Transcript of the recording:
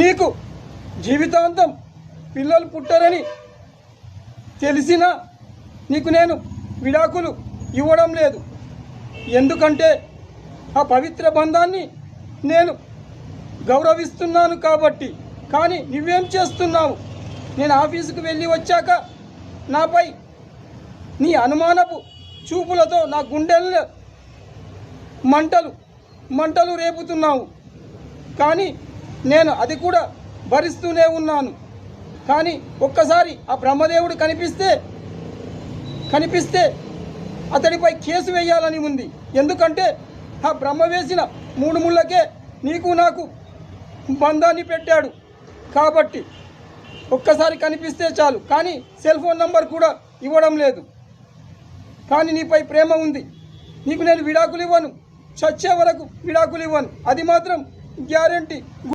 నీకు జీవితాంతం పిల్లలు పుట్టరని తెలిసినా నీకు నేను విడాకులు ఇవ్వడం లేదు. ఎందుకంటే ఆ పవిత్ర బంధాన్ని నేను గౌరవిస్తున్నాను కాబట్టి. కానీ నువ్వేం చేస్తున్నావు? నేను ఆఫీసుకు వెళ్ళి వచ్చాక నాపై నీ అనుమానపు చూపులతో నా గుండెల్లో మంటలు మంటలు రేపుతున్నావు. కానీ నేను అది కూడా భరిస్తూనే ఉన్నాను. కానీ ఒక్కసారి ఆ బ్రహ్మదేవుడు కనిపిస్తే కనిపిస్తే అతడిపై కేసు వేయాలని ఉంది. ఎందుకంటే ఆ బ్రహ్మ వేసిన మూడు ముళ్ళకే నీకు నాకు బంధాన్ని పెట్టాడు. కాబట్టి ఒక్కసారి కనిపిస్తే చాలు. కానీ సెల్ ఫోన్ నంబర్ కూడా ఇవ్వడం లేదు. కానీ నీపై ప్రేమ ఉంది. నీకు నేను విడాకులు ఇవ్వను చచ్చే వరకు విడాకులు ఇవ్వను అది మాత్రం గ్యారంటీ.